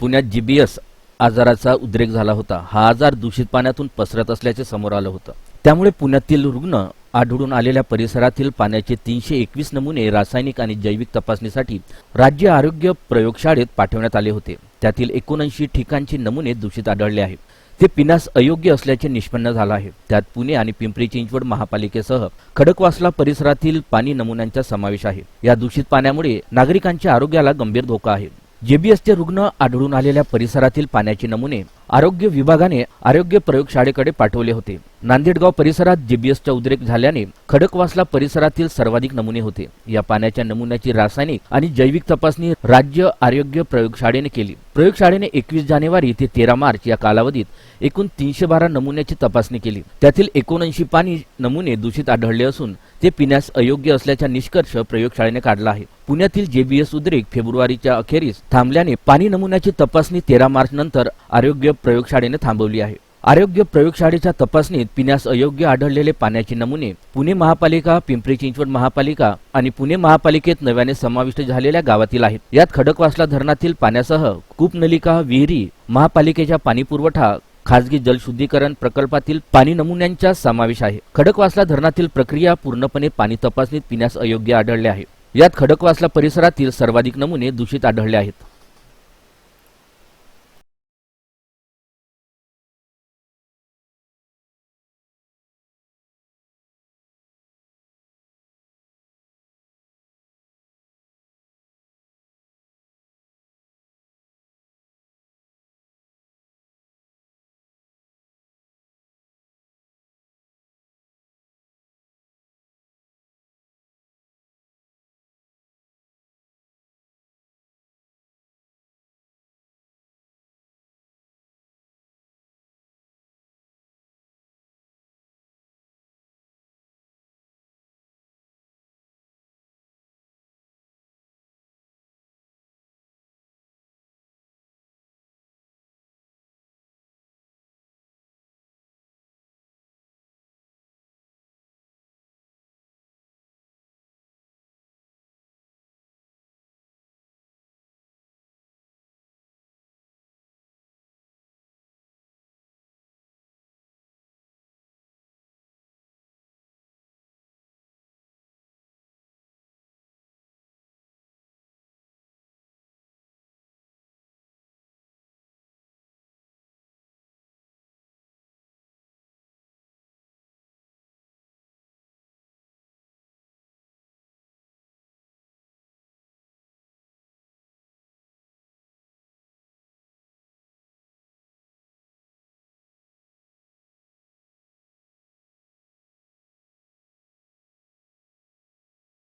पुण्यात जीबीएस आजाराचा उद्रेक झाला होता. हा आजार दूषित पाण्यातून पसरत असल्याचे समोर आलं होतं. त्यामुळे पुण्यातील रुग्ण आढळून आलेल्या परिसरातील पाण्याचे तीनशे एकवीस नमुने रासायनिक आणि जैविक तपासणीसाठी राज्य आरोग्य प्रयोगशाळेत पाठवण्यात आले होते. त्यातील एकोणऐंशी ठिकाणचे नमुने दूषित आढळले आहेत. ते पिण्यास अयोग्य असल्याचे निष्पन्न झालं आहे. त्यात पुणे आणि पिंपरी चिंचवड महापालिकेसह खडकवासला परिसरातील पाणी नमुन्यांचा समावेश आहे. या दूषित पाण्यामुळे नागरिकांच्या आरोग्याला गंभीर धोका आहे. जेबीएसचे रुग्ण आढळून आलेल्या परिसरातील पाण्याचे नमुने आरोग्य विभागाने आरोग्य प्रयोगशाळेकडे पाठवले होते. नांदेडगाव परिसरात जीबीएसचा उद्रेक झाल्याने खडकवासला परिसरातील सर्वाधिक नमुने होते. या पाण्याच्या नमुन्याची रासायनिक आणि जैविक तपासणी राज्य आरोग्य प्रयोगशाळेने केली. प्रयोगशाळेने एकवीस जानेवारी ते तेरा मार्च या कालावधीत एकूण तीनशे बारा नमुन्याची तपासणी केली. त्यातील एकोणऐंशी पाणी नमुने दूषित आढळले असून ते पिण्यास अयोग्य असल्याचा निष्कर्ष प्रयोगशाळेने काढला आहे. पुण्यातील जेबीएस उद्रेक फेब्रुवारीच्या अखेरीस थांबल्याने पाणी नमुन्याची तपासणी तेरा मार्च नंतर आरोग्य प्रयोगशाळेने थांबवली आहे. आरोग्य प्रयोगशाळेच्या तपासणीत पिण्यास अयोग्य आढळलेले पाण्याचे नमुने पुणे महापालिका पिंपरी चिंचवड महापालिका आणि पुणे महापालिकेत नव्याने समाविष्ट झालेल्या गावातील आहेत. यात खडकवासला धरणातील पाण्यासह कूपनलिका विहिरी महापालिकेच्या पाणीपुरवठा खासगी जलशुद्धीकरण प्रकल्पातील पाणी नमुन्यांचा समावेश आहे. खडकवासला धरणातील प्रक्रिया पूर्णपणे पाणी तपासणीत पिण्यास अयोग्य आढळले आहे. यात खडकवासला परिसरातील सर्वाधिक नमुने दूषित आढळले आहेत.